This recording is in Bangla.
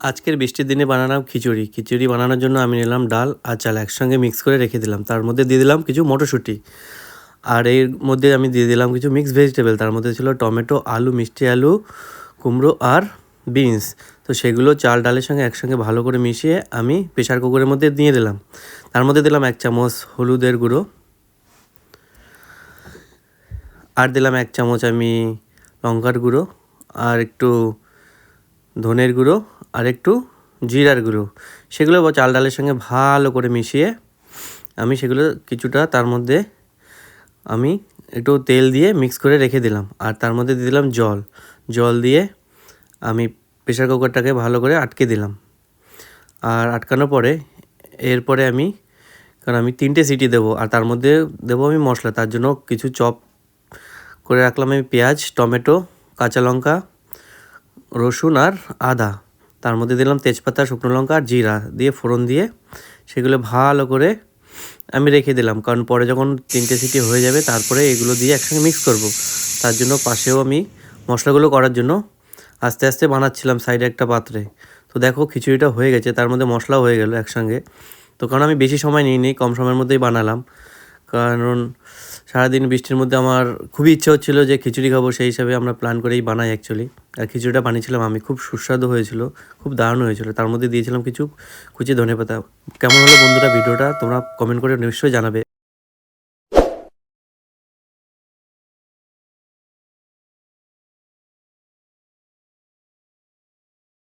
আজকের বৃষ্টির দিনে বানালাম খিচুড়ি। খিচুড়ি বানানোর জন্য আমি নিলাম ডাল আর চাল একসঙ্গে মিক্স করে রেখে দিলাম। তার মধ্যে দিয়ে দিলাম কিছু মটরশুঁটি। আর এর মধ্যে আমি দিয়ে দিলাম কিছু মিক্স ভেজিটেবল তার মধ্যে ছিল টমেটো, আলু, মিষ্টি আলু, কুমড়ো আর বিনস তো সেগুলো চাল, ডালের সঙ্গে একসঙ্গে ভালো করে মিশিয়ে আমি প্রেশার কুকারের মধ্যে দিয়ে দিলাম। তার মধ্যে দিলাম এক চামচ হলুদের গুঁড়ো। আর দিলাম এক চামচ আমি লঙ্কার গুঁড়ো। আর একটু ধনের গুঁড়ো। আর একটু জিরার গুঁড়ো। সেগুলো চাল ডালের সঙ্গে ভালো করে মিশিয়ে আমি সেগুলো কিছুটা তার মধ্যে আমি একটু তেল দিয়ে মিক্স করে রেখে দিলাম। আর তার মধ্যে দিয়ে দিলাম জল। জল দিয়ে আমি প্রেশার কুকারটাকে ভালো করে আটকে দিলাম। আর আটকানোর পরে এরপরে আমি, কারণ আমি তিনটে সিটি দেবো, আর তার মধ্যে দেবো আমি মশলা। তার জন্য কিছু চপ করে রাখলাম আমি পেঁয়াজ, টমেটো, কাঁচা লঙ্কা, রসুন আর আদা। তার মধ্যে দিলাম তেজপাতা, শুকনো লঙ্কা আর জিরা দিয়ে ফোড়ন দিয়ে সেগুলো ভালো করে আমি রেখে দিলাম। কারণ পরে যখন তিনটে সিটি হয়ে যাবে, তারপরে এগুলো দিয়ে একসঙ্গে মিক্স করব। তার জন্য পাশেও আমি মশলাগুলো করার জন্য আস্তে আস্তে বানাচ্ছিলাম সাইডে একটা পাত্রে। তো দেখো খিচুড়িটা হয়ে গেছে, তার মধ্যে মশলাও হয়ে গেল একসঙ্গে। তো কারণ আমি বেশি সময় নিইনি, কম সময়ের মধ্যেই বানালাম। কারণ সারাদিন বৃষ্টির মধ্যে আমার খুবই ইচ্ছা হচ্ছিল যে খিচুড়ি খাব, সেই হিসাবে আমরা প্ল্যান করেই বানাই অ্যাকচুয়ালি আর খিচুড়িটা বানিয়েছিলাম আমি, খুব সুস্বাদু হয়েছিল, খুব দারুণ হয়েছিল। তার মধ্যে দিয়েছিলাম কিছু কুচি ধনে পাতা কেমন হলো বন্ধুরা ভিডিওটা, তোমরা কমেন্ট করে নিশ্চয়ই জানাবে।